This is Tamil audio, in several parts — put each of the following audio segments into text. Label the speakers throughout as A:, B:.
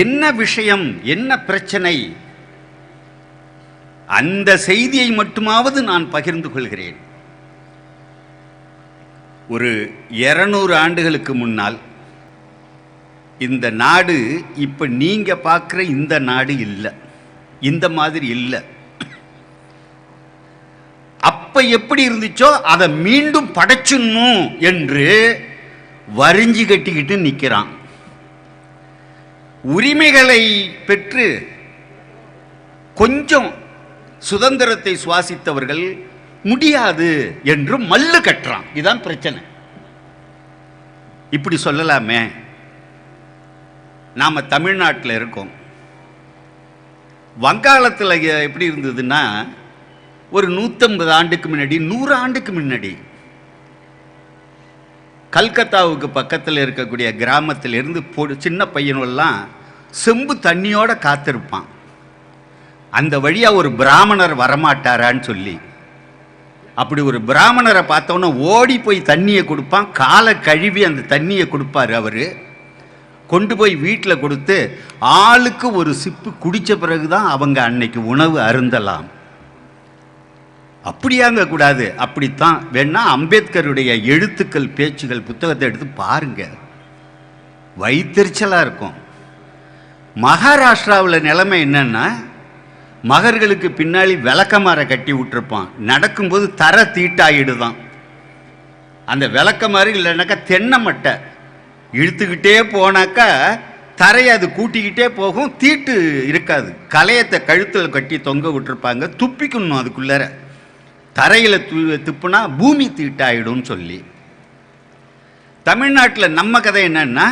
A: என்ன விஷயம் என்ன பிரச்சனை? அந்த செய்தியை மட்டுமாவது நான் பகிர்ந்து கொள்கிறேன். ஒரு இருநூறு ஆண்டுகளுக்கு முன்னால் இந்த நாடு இப்போ நீங்கள் பார்க்குற இந்த நாடு இல்லை. இந்த மாதிரி இல்லை. அப்போ எப்படி இருந்துச்சோ அதை மீண்டும் படைச்சிடணும் என்று வரிஞ்சு கட்டிக்கிட்டு நிற்கிறான் உரிமைகளை பெற்று கொஞ்சம் சுதந்திரத்தை சுவாசித்தவர்கள் முடியாது என்று மல்லு கட்டுறான். இதுதான் பிரச்சனை. இப்படி சொல்லலாமே. நாம் தமிழ்நாட்டில் இருக்கோம். வங்காளத்தில் எப்படி இருந்ததுன்னா ஒரு நூற்றம்பது ஆண்டுக்கு முன்னாடி நூறு ஆண்டுக்கு முன்னாடி கல்கத்தாவுக்கு பக்கத்தில் இருக்கக்கூடிய கிராமத்தில் இருந்து போ சின்ன பையனெல்லாம் செம்பு தண்ணியோட காத்திருப்பான். அந்த வழியாக ஒரு பிராமணர் வரமாட்டாரான்னு சொல்லி. அப்படி ஒரு பிராமணரை பார்த்தோன்னே ஓடி போய் தண்ணியை கொடுப்பான். காலை கழுவி அந்த தண்ணியை கொடுப்பாரு அவர். கொண்டு போய் வீட்டில் கொடுத்து ஆளுக்கு ஒரு சிப்பு குடித்த பிறகு தான் அவங்க அன்னைக்கு உணவு அருந்தலாம். அப்படியாங்க கூடாது அப்படித்தான் வேணா அம்பேத்கருடைய எழுத்துக்கள் பேச்சுகள் புத்தகத்தை எடுத்து பாருங்க. வைத்தறிச்சலா இருக்கும். மகாராஷ்டிராவில் நிலைமை என்னன்னா மகர்களுக்கு பின்னாடி விளக்கமாற கட்டி விட்டுருப்பான். நடக்கும்போது தர தீட்டாயிடுதான். அந்த விளக்கமாறு இல்லைனாக்கா தென்னை மட்டை. இழுத்துக்கிட்டே போனாக்கா தரையை அது கூட்டிக்கிட்டே போகும் தீட்டு இருக்காது. கலையத்தை கழுத்தில் கட்டி தொங்க விட்டுருப்பாங்க துப்பிக்கணும் அதுக்குள்ளார. தரையில் து துப்புனா பூமி தீட்டாயிடும்னு சொல்லி. தமிழ்நாட்டில் நம்ம கதை என்னன்னா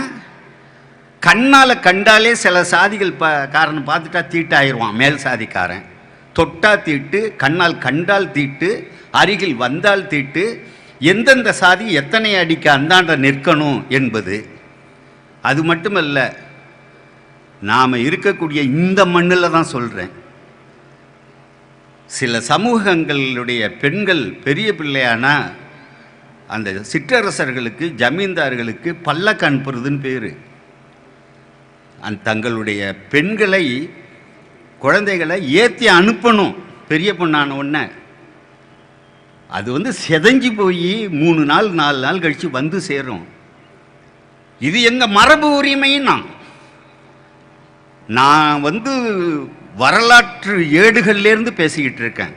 A: கண்ணால் கண்டாலே சில சாதிகள் ப காரணம் பார்த்துட்டா தீட்டாயிடுவான் மேல் சாதிக்காரன். தொட்டா தீட்டு கண்ணால் கண்டால் தீட்டு அருகில் வந்தால் தீட்டு எந்தெந்த சாதி எத்தனை அடிக்கு அந்தாண்ட நிற்கணும் என்பது. அது மட்டுமல்ல நாம் இருக்கக்கூடிய இந்த மண்ணில் தான் சொல்கிறேன் சில சமூகங்களுடைய பெண்கள் பெரிய பிள்ளையானா அந்த சிற்றரசர்களுக்கு ஜமீன்தார்களுக்கு பல்லக்கு அனுப்புறதுன்னு பேர். அந் தங்களுடைய பெண்களை குழந்தைகளை ஏற்றி அனுப்பணும் பெரிய பொண்ணான உடனே. அது வந்து செதஞ்சி போய் மூணு நாள் நாலு நாள் கழித்து வந்து சேரும். இது எங்கள் மரபு உரிமைன்னா நான் வந்து வரலாற்று ஏடுகள்லேருந்து பேசிக்கிட்டு இருக்கேன்.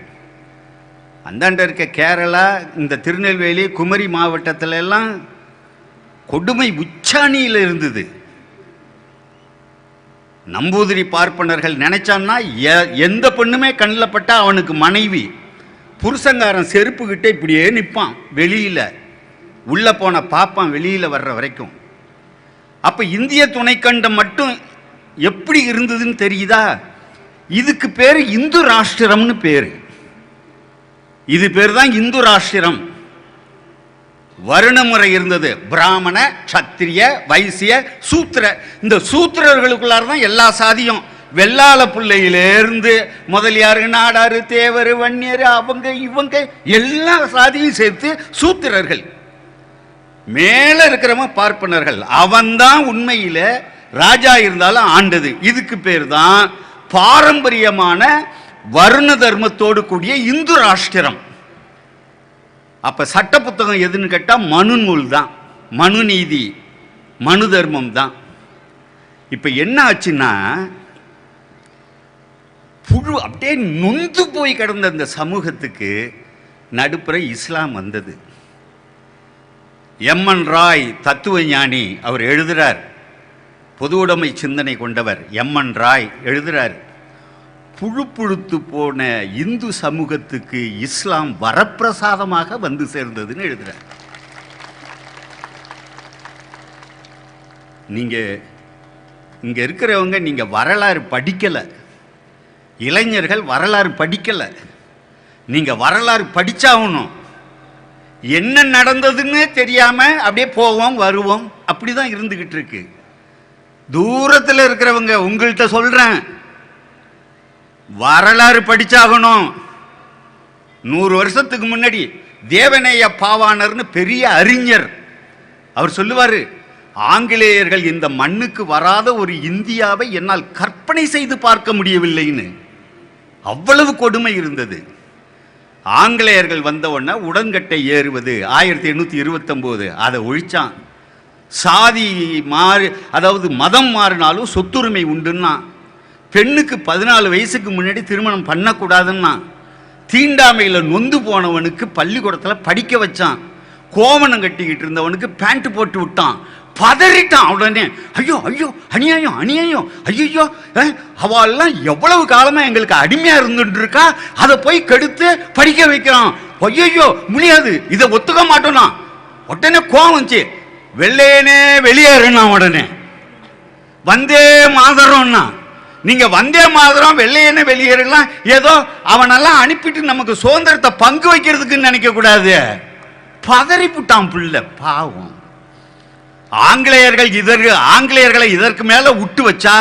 A: அந்தாண்ட இருக்க கேரளா இந்த திருநெல்வேலி குமரி மாவட்டத்துல எல்லாம் கொடுமை உச்சாணியில் இருந்தது. நம்பூதிரி பார்ப்பனர்கள் நினைச்சான்னா எ- எந்த பெண்ணுமே கண்ணில் பட்டா அவனுக்கு மனைவி. புருஷங்காரன் செருப்புக்கிட்டே இப்படியே நிற்பான் வெளியில். உள்ளே போன பாப்பான் வெளியில் வர்ற வரைக்கும். அப்போ இந்திய துணைக்கண்டம் மட்டும் எப்படி இருந்ததுன்னு தெரியுதா? இதுக்கு பேர் இந்து ராஷ்டிரம்னு பேர். இது பேர் தான் இந்து ராஷ்டிரம். வருண முறை இருந்தது. பிராமண சத்திரிய வைசிய சூத்திர. இந்த சூத்திரர்களுக்குள்ளார தான் எல்லா சாதியும். வெள்ளாள பிள்ளையிலேருந்து முதலியாரு நாடாரு தேவர் வன்னியர் அவங்க இவங்க எல்லா சாதியும் சேர்த்து சூத்திரர்கள். மேல இருக்கிறவன் பார்ப்பனர்கள். அவன்தான் உண்மையில ராஜா இருந்தாலும் ஆண்டது. இதுக்கு பேர் தான் பாரம்பரியமான வருண தர்மத்தோடு கூடிய இந்து ராஷ்டிரம். அப்ப சட்ட புத்தகம் எதுன்னு கேட்டால் மனு நூல் தான். மனு நீதி மனு தர்மம் தான். இப்ப என்ன ஆச்சுன்னா புழு அப்படியே நொந்து போய் கிடந்த அந்த சமூகத்துக்கு நடுப்புற இஸ்லாம் வந்தது. எம்என் ராய் தத்துவ ஞானி அவர் எழுதுறார். பொது உடைமை சிந்தனை கொண்டவர் எம்என் ராய் எழுதுகிறார் புழுப்புழுத்து போன இந்து சமூகத்துக்கு இஸ்லாம் வரப்பிரசாதமாக வந்து சேர்ந்ததுன்னு எழுதுகிறார் நீங்கள் இங்கே இருக்கிறவங்க நீங்கள் வரலாறு படிக்கலை இளைஞர்கள் வரலாறு படிக்கலை நீங்கள் வரலாறு படித்தாகணும் என்ன நடந்ததுன்னு தெரியாமல் அப்படியே போவோம் வருவோம் அப்படிதான் இருந்துக்கிட்டு இருக்குது தூரத்தில் இருக்கிறவங்க உங்கள்கிட்ட சொல்றேன். வரலாறு படிச்சாகணும். நூறு வருஷத்துக்கு முன்னாடி தேவநேய பாவாணர்னு பெரிய அறிஞர். அவர் சொல்லுவாரு ஆங்கிலேயர்கள் இந்த மண்ணுக்கு வராத ஒரு இந்தியாவை என்னால் கற்பனை செய்து பார்க்க முடியவில்லைன்னு. அவ்வளவு கொடுமை இருந்தது. ஆங்கிலேயர்கள் வந்த உடனே உடன்கட்டை ஏறுவது ஆயிரத்தி எண்ணூற்றி இருபத்தொம்போது அதை ஒழிச்சான். சாதி மாறு அதாவது மதம் மாறினாலும் சொத்துரிமை உண்டுன்னா பெண்ணுக்கு பதினாலு வயசுக்கு முன்னாடி திருமணம் பண்ணக்கூடாதுன்னா தீண்டாமையில் நொந்து போனவனுக்கு பள்ளிக்கூடத்தில் படிக்க வச்சான். கோவணம் கட்டிக்கிட்டு இருந்தவனுக்கு பேண்ட் போட்டு விட்டான். பதறிட்டான் உடனே. ஐயோ ஐயோ அநியாயம் அநியாயம். ஐயோ அவெல்லாம் எவ்வளவு காலமாக எங்களுக்கு அடிமையாக இருந்துட்டு இருக்கா அதை போய் கெடுத்து படிக்க வைக்கிறான். ஐயோ முடியாது. இதை ஒத்துக்க மாட்டோம்னா. உடனே கோவம் வந்துச்சு. வெள்ளையனே வெளியேறுனா உடனே. வந்தே மாதரம்னா. நீங்க வந்தே மாதரம் வெள்ளையனே வெளியேறலாம் ஏதோ அவனெல்லாம் அனுப்பிட்டு நமக்கு சுதந்திரத்தை பங்கு வைக்கிறதுக்குன்னு நினைக்க கூடாது பதறிப்புட்டான் புள்ள பாவம். ஆங்கிலேயர்கள் இதற்கு ஆங்கிலேயர்களை இதற்கு மேல விட்டு வச்சா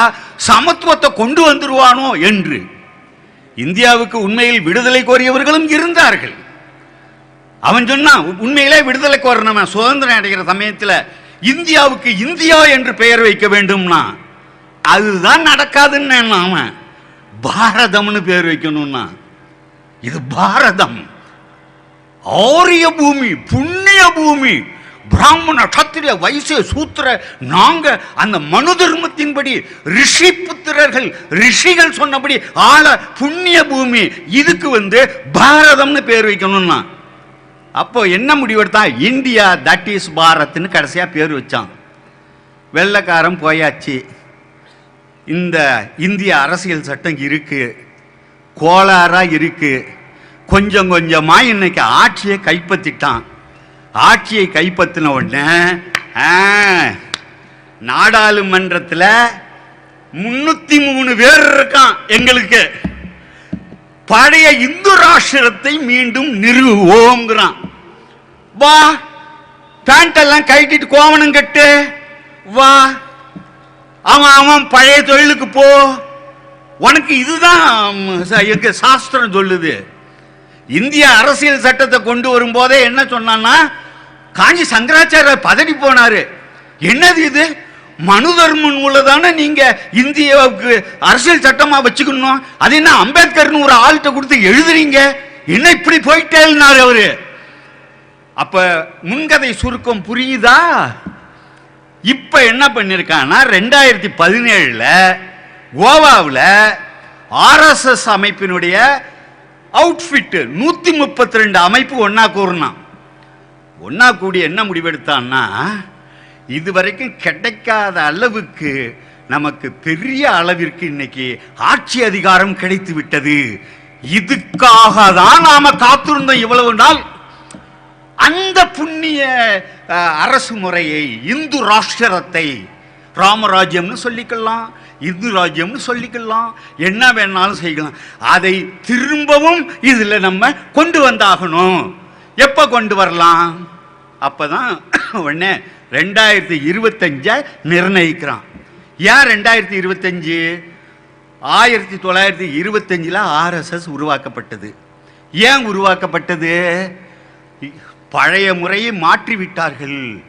A: சமத்துவத்தை கொண்டு வந்துருவானோ என்று. இந்தியாவுக்கு உண்மையில் விடுதலை கோரியவர்களும் இருந்தார்கள். அவன் சொன்னான் உண்மையிலே விடுதலை கோரணும் சுதந்திரம் அடைகிற சமயத்தில் இந்தியாவுக்கு இந்தியா என்று பெயர் வைக்க வேண்டும்னா அதுதான் நடக்காதுன்னு அவன்? பாரதம்னு பேர் வைக்கணும்னா. இது பாரதம். ஆரிய பூமி புண்ணிய பூமி பிராமண கத்திரிய வைசிய சூத்திர நாங்க அந்த மனு தர்மத்தின்படி ரிஷி புத்திரர்கள் ரிஷிகள் சொன்னபடி ஆள புண்ணிய பூமி இதுக்கு வந்து பாரதம்னு பேர் வைக்கணும்னா அப்போ என்ன முடிவெடுத்தான் இந்தியா தட் இஸ் பாரத்னு கடைசியாக பேர் வச்சான். வெள்ளைக்காரன் போயாச்சு. இந்த இந்திய அரசியல் சட்டம் இருக்குது கோளாறாக இருக்குது கொஞ்சம் கொஞ்சமாக இன்னைக்கு ஆட்சியை கைப்பற்றிட்டான். ஆட்சியை கைப்பற்றின உடனே நாடாளுமன்றத்தில் முன்னூற்றி மூணு பேர் இருக்கான் எங்களுக்கு. பழைய இந்து ராஷ்டிரத்தை மீண்டும் நிறுவோங்கிறான் வா பேண்ட் எல்லாம் கட்டிட்டு கோவனம் கட்டு. வா அவன் அவன் பழைய தொழிலுக்கு போ. உனக்கு இதுதான் எங்க சாஸ்திரம் சொல்லுது. இந்திய அரசியல் சட்டத்தை கொண்டு வரும்போதே என்ன சொன்னான்னா காஞ்சி சங்கராச்சாரியர் பதடி போனாரு. என்னது இது? மனு தர்ம நூலை நீங்க இந்தியாவுக்கு அரசியல் சட்டமா வச்சுக்கணும் அது என்ன அம்பேத்கர்னு ஒரு ஆள்கிட்ட கொடுத்து எழுதுறீங்க? என்ன இப்படி போயிட்டேன்னாரு அவரு? அப்ப முன்கதை சுருக்கம் புரியுதா? இப்ப என்ன பண்ணிருக்கான்னா ரெண்டாயிரத்தி பதினேழுல கோவாவில் ஆர்எஸ்எஸ் அமைப்பினுடைய அவுட்ஃபிட் நூத்தி முப்பத்தி ரெண்டு அமைப்பு ஒன்னா கூறினான். ஒன்னா கூடி என்ன முடிவெடுத்தான்னா இதுவரைக்கும் கிடைக்காத அளவுக்கு நமக்கு பெரிய அளவிற்கு இன்னைக்கு ஆட்சி அதிகாரம் கிடைத்து விட்டது. இதுக்காக தான் நாம காத்திருந்தோம் இவ்வளவு நாள். அந்த புண்ணிய அரசு முறையை இந்து ராஷ்டிரத்தை ராமராஜ்யம்னு சொல்லிக்கலாம் இந்து ராஜ்யம்னு சொல்லிக்கலாம் என்ன வேணாலும் செய்யலாம். அதை திரும்பவும் இதில் நம்ம கொண்டு வந்தாகணும். எப்போ கொண்டு வரலாம்? அப்பதான் உடனே ரெண்டாயிரத்தி இருபத்தஞ்ச நிர்ணயிக்கிறான். ஏன் ரெண்டாயிரத்தி இருபத்தஞ்சு? ஆயிரத்தி தொள்ளாயிரத்தி இருபத்தஞ்சில் ஆர்எஸ்எஸ் உருவாக்கப்பட்டது. ஏன் உருவாக்கப்பட்டது? பழைய முறையை மாற்றிவிட்டார்கள்.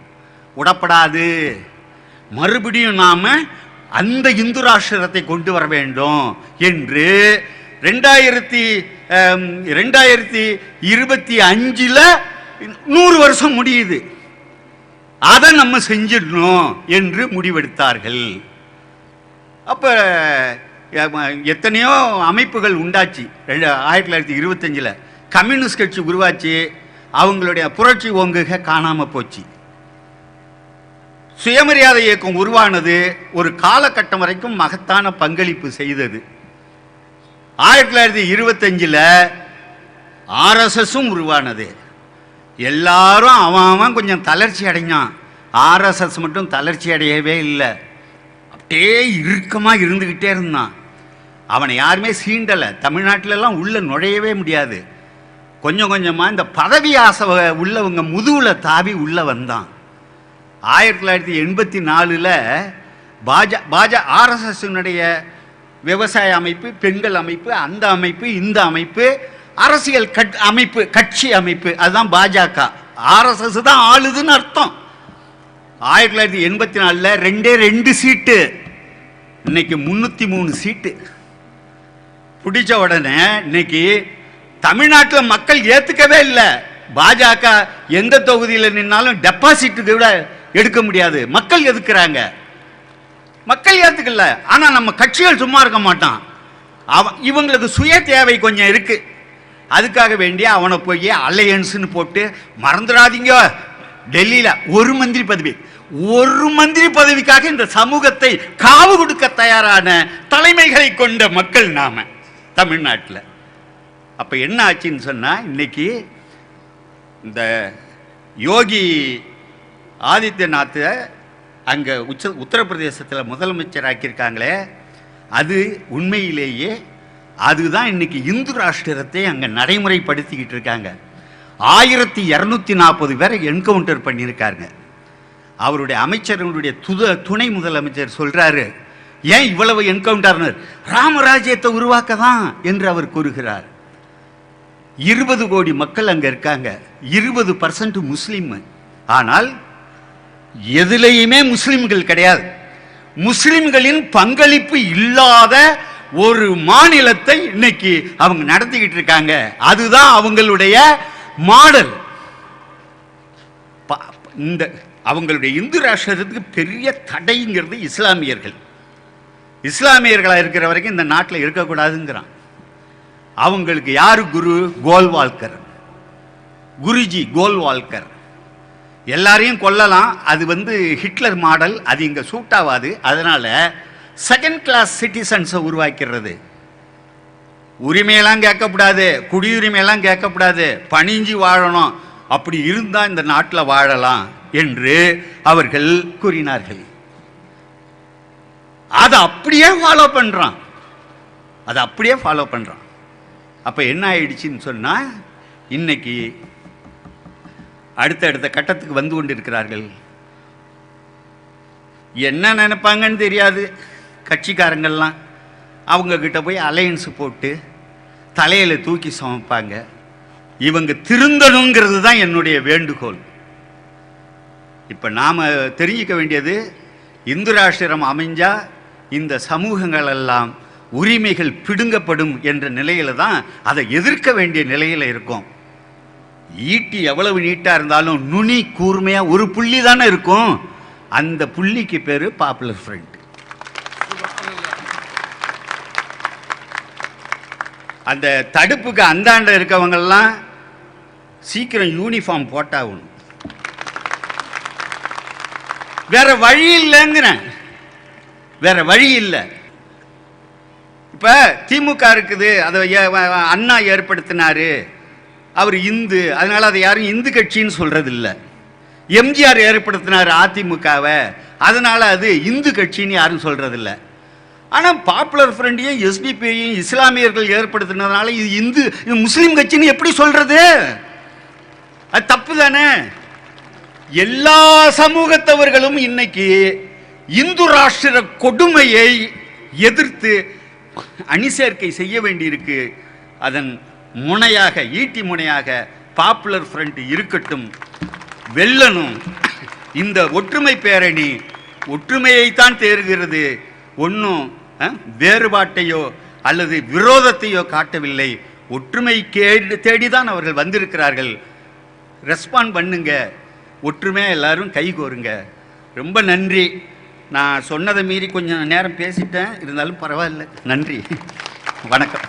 A: உடப்படாது. விடப்படாது மறுபடியும் நாம் அந்த இந்து ராஷ்டிரத்தை கொண்டு வர வேண்டும் என்று ரெண்டாயிரத்தி ரெண்டாயிரத்தி இருபத்தி அஞ்சில் நூறு வருஷம் முடியுது. அதை நம்ம செஞ்சிடணும் என்று முடிவெடுத்தார்கள். அப்போ எத்தனையோ அமைப்புகள் உண்டாச்சு. ரெண்டு ஆயிரத்தி தொள்ளாயிரத்தி இருபத்தஞ்சில் கம்யூனிஸ்ட் கட்சி உருவாச்சு அவங்களுடைய புரட்சி ஓங்குக காணாமல் போச்சு. சுயமரியாதை இயக்கம் உருவானது ஒரு காலகட்டம் வரைக்கும் மகத்தான பங்களிப்பு செய்தது. ஆயிரத்தி தொள்ளாயிரத்தி இருபத்தஞ்சில் ஆர்எஸ்எஸும் உருவானது. எல்லாரும் அவன் அவன் கொஞ்சம் தளர்ச்சி அடைஞ்சான். ஆர்எஸ்எஸ் மட்டும் தளர்ச்சி அடையவே இல்லை. அப்படியே இறுக்கமாக இருந்துக்கிட்டே இருந்தான். அவனை யாருமே சீண்டலை. தமிழ்நாட்டிலலாம் உள்ளே நுழையவே முடியாது. கொஞ்சம் கொஞ்சமாக இந்த பதவி ஆசை உள்ளவங்க முதுகில் தாவி உள்ளே வந்தான். ஆயிரத்தி தொள்ளாயிரத்தி எண்பத்தி நாலில் பாஜ பாஜ ஆர்எஸ்எஸ்னுடைய விவசாய அமைப்பு பெண்கள் அமைப்பு அந்த அமைப்பு இந்த அமைப்பு அரசியல் கட் அமைப்பு கட்சி அமைப்பு அதுதான் பாஜக. ஆர்எஸ்எஸ் தான் ஆளுதுன்னு அர்த்தம். ஆயிரத்தி தொள்ளாயிரத்தி எண்பத்தி நாலில் ரெண்டே ரெண்டு சீட்டு. இன்னைக்கு முந்நூற்றி மூணு சீட்டு. பிடிச்ச உடனே இன்னைக்கு தமிழ்நாட்டில் மக்கள் ஏற்றுக்கவே இல்லை. பாஜக எந்த தொகுதியில் நின்னாலும் டெபாசிட்டுக்கு விட எடுக்க முடியாது. மக்கள் எதுக்குறாங்க? மக்கள் ஏற்றுக்கல ஆனால் நம்ம கட்சிகள் சும்மா இருக்க மாட்டான். அவன் இவங்களுக்கு சுய தேவை கொஞ்சம் இருக்குது அதுக்காக வேண்டிய அவனை போய் அலையன்ஸ்னு போட்டு மறந்துடாதீங்க. டெல்லியில் ஒரு மந்திரி பதவி. ஒரு மந்திரி பதவிக்காக இந்த சமூகத்தை காவு கொடுக்க தயாரான தலைமைகளை கொண்ட மக்கள் நாம தமிழ்நாட்டில். அப்போ என்ன ஆச்சுன்னு சொன்னால் இன்னைக்கு இந்த யோகி ஆதித்யநாத்தை அங்கே உச்ச உத்தரப்பிரதேசத்தில் முதலமைச்சர் ஆக்கியிருக்காங்களே அது உண்மையிலேயே அதுதான் இன்னைக்கு இந்து ராஷ்டிரத்தை அங்கே நடைமுறைப்படுத்திக்கிட்டு இருக்காங்க. ஆயிரத்தி இரநூத்தி நாற்பது பேரை என்கவுண்டர் பண்ணியிருக்காருங்க. அவருடைய அமைச்சர்களுடைய துத துணை முதலமைச்சர் சொல்றாரு ஏன் இவ்வளவு என்கவுண்டர்னர் ராமராஜ்யத்தை உருவாக்க தான் என்று அவர் கூறுகிறார். இருபது கோடி மக்கள் அங்க இருக்காங்க. இருபது பர்சன்ட் முஸ்லீம். ஆனால் எதுலேயுமே முஸ்லிம்கள் கிடையாது. முஸ்லிம்களின் பங்களிப்பு இல்லாத ஒரு மாநிலத்தை இன்னைக்கு அவங்க நடத்திக்கிட்டு இருக்காங்க. அதுதான் அவங்களுடைய மாடல். இந்த அவங்களுடைய இந்து ராஷ்டிரத்துக்கு பெரிய தடைங்கிறது இஸ்லாமியர்கள். இஸ்லாமியர்களாக இருக்கிற வரைக்கும் இந்த நாட்டில் இருக்கக்கூடாதுங்கிறான். அவங்களுக்கு யார் குரு? கோல்வால்கர். குருஜி கோல்வால்கர். எல்லாரையும் கொல்லலாம். அது வந்து ஹிட்லர் மாடல். அது இங்கே சூட் ஆகாது. அதனால் செகண்ட் கிளாஸ் சிட்டிசன்ஸை உருவாக்கிறது. உரிமையெல்லாம் கேட்கக்கூடாது குடியுரிமையெல்லாம் கேட்கக்கூடாது பணிஞ்சு வாழணும். அப்படி இருந்தால் இந்த நாட்டில் வாழலாம் என்று அவர்கள் கூறினார்கள். அதை அப்படியே ஃபாலோ பண்ணுறான் அதை அப்படியே ஃபாலோ பண்ணுறான் அப்போ என்ன ஆயிடுச்சுன்னு சொன்னால் இன்னைக்கு அடுத்தடுத்த கட்டத்துக்கு வந்து கொண்டிருக்கிறார்கள். என்ன நினைப்பாங்கன்னு தெரியாது. கட்சிக்காரங்கள்லாம் அவங்கக்கிட்ட போய் அலையன்ஸ் போட்டு தலையில் தூக்கி சமைப்பாங்க. இவங்க திருந்தணுங்கிறது தான் என்னுடைய வேண்டுகோள். இப்போ நாம் தெரிஞ்சிக்க வேண்டியது இந்து ராஷ்டிரம் இந்த சமூகங்கள் எல்லாம் உரிமைகள் பிடுங்கப்படும் என்ற நிலையில் தான் அதை எதிர்க்க வேண்டிய நிலையில் இருக்கும். ஈட்டி எவ்வளவு நீட்டாக இருந்தாலும் நுனி கூர்மையாக ஒரு புள்ளி தானே இருக்கும். அந்த புள்ளிக்கு பேர் பாப்புலர் ஃப்ரெண்ட் அந்த தடுப்புக்கு அந்தாண்ட இருக்கவங்கெல்லாம் சீக்கிரம் யூனிஃபார்ம் போட்டாகணும். வேற வழி இல்லைங்கிறேன் வேற வழி இல்லை. இப்ப திமுக இருக்குது அதை அண்ணா ஏற்படுத்தினாரு. அவர் இந்து அதனால அதை யாரும் இந்து கட்சின்னு சொல்றது இல்லை எம்ஜிஆர் ஏற்படுத்தினார் அதிமுகவை. அதனால அது இந்து கட்சின்னு யாரும் சொல்றது ஆனால் பாப்புலர் ஃப்ரண்டையும் எஸ்பிபியையும் இஸ்லாமியர்கள் ஏற்படுத்தினதுனால இது இந்து இது முஸ்லீம் கட்சின்னு எப்படி சொல்கிறது அது தப்பு தானே? எல்லா சமூகத்தவர்களும் இன்னைக்கு இந்து ராஷ்டிர கொடுமையை எதிர்த்து அணிசேர்க்கை செய்ய வேண்டியிருக்கு. அதன் முனையாக ஈட்டி முனையாக பாப்புலர் ஃப்ரண்ட் இருக்கட்டும். வெல்லனும் இந்த ஒற்றுமை பேரணி ஒற்றுமையைத்தான் தேறுகிறது. ஒன்றும் வேறுபாட்டையோ அல்லது விரோதத்தையோ காட்டவில்லை. ஒற்றுமை தேடிதான் அவர்கள் வந்திருக்கிறார்கள். ரெஸ்பாண்ட் பண்ணுங்க. ஒற்றுமையாக எல்லாரும் கை கோருங்க. ரொம்ப நன்றி. நான் சொன்னதை மீறி கொஞ்சம் நேரம் பேசிட்டேன். இருந்தாலும் பரவாயில்ல. நன்றி. வணக்கம்.